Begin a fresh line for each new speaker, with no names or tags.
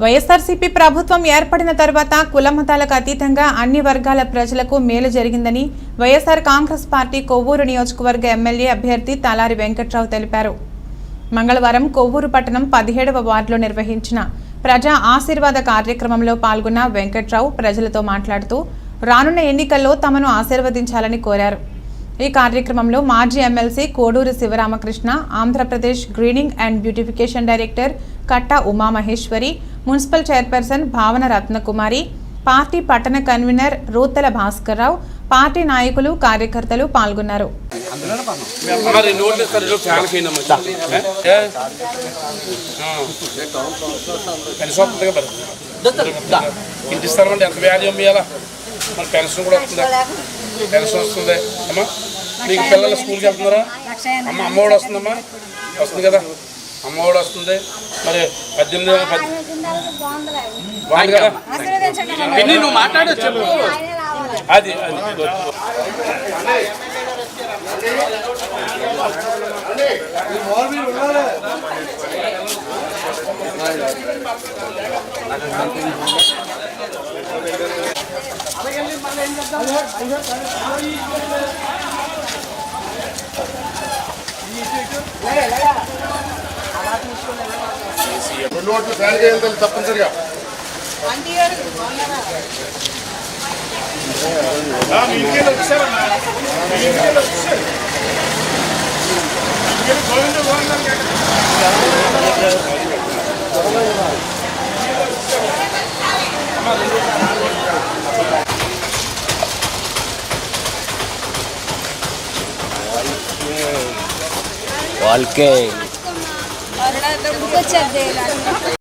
వైఎస్ఆర్సీపీ ప్రభుత్వం ఏర్పడిన తర్వాత కుల మతాలకు అతీతంగా అన్ని వర్గాల ప్రజలకు మేలు జరిగిందని వైఎస్ఆర్ కాంగ్రెస్ పార్టీ కొవ్వూరు నియోజకవర్గ ఎమ్మెల్యే అభ్యర్థి తలారి వెంకట్రావు తెలిపారు. మంగళవారం కొవ్వూరు పట్టణం పదిహేడవ వార్డులో నిర్వహించిన ప్రజా ఆశీర్వాద కార్యక్రమంలో పాల్గొన్న వెంకట్రావు ప్రజలతో మాట్లాడుతూ రానున్న ఎన్నికల్లో తమను ఆశీర్వదించాలని కోరారు. ఈ కార్యక్రమంలో మాజీ MLC Koduru Sivaramakrishna Andhra Pradesh greening and beautification director Katta Umamaheswari municipal chairperson Bhavana Ratnakumari party పట్టణ కన్వీనర్ రూతల భాస్కర్రావు పార్టీ నాయకులు కార్యకర్తలు పాల్గొన్నారు.
ఇంటి ఎంత ఇవ్వాలా? పెన్షన్ కూడా వస్తుందా? పెన్షన్ వస్తుంది. అమ్మా మీకు పిల్లలు స్కూల్కి వెళ్తున్నారా? అమ్మ అమ్మఒడి వస్తుందమ్మా. వస్తుంది కదా. అమ్మఒడి వస్తుంది. మరి పద్దెనిమిది పద్- బాగుంది కదా? పిన్ని నువ్వు మాట్లాడు చెప్పు. అది అది.
అలాగే మళ్ళీ ఏం చేయాలి తప్పనిసరిగా ఆ, మీ ఇంటికి వచ్చారన్నా మీ
और
कुछ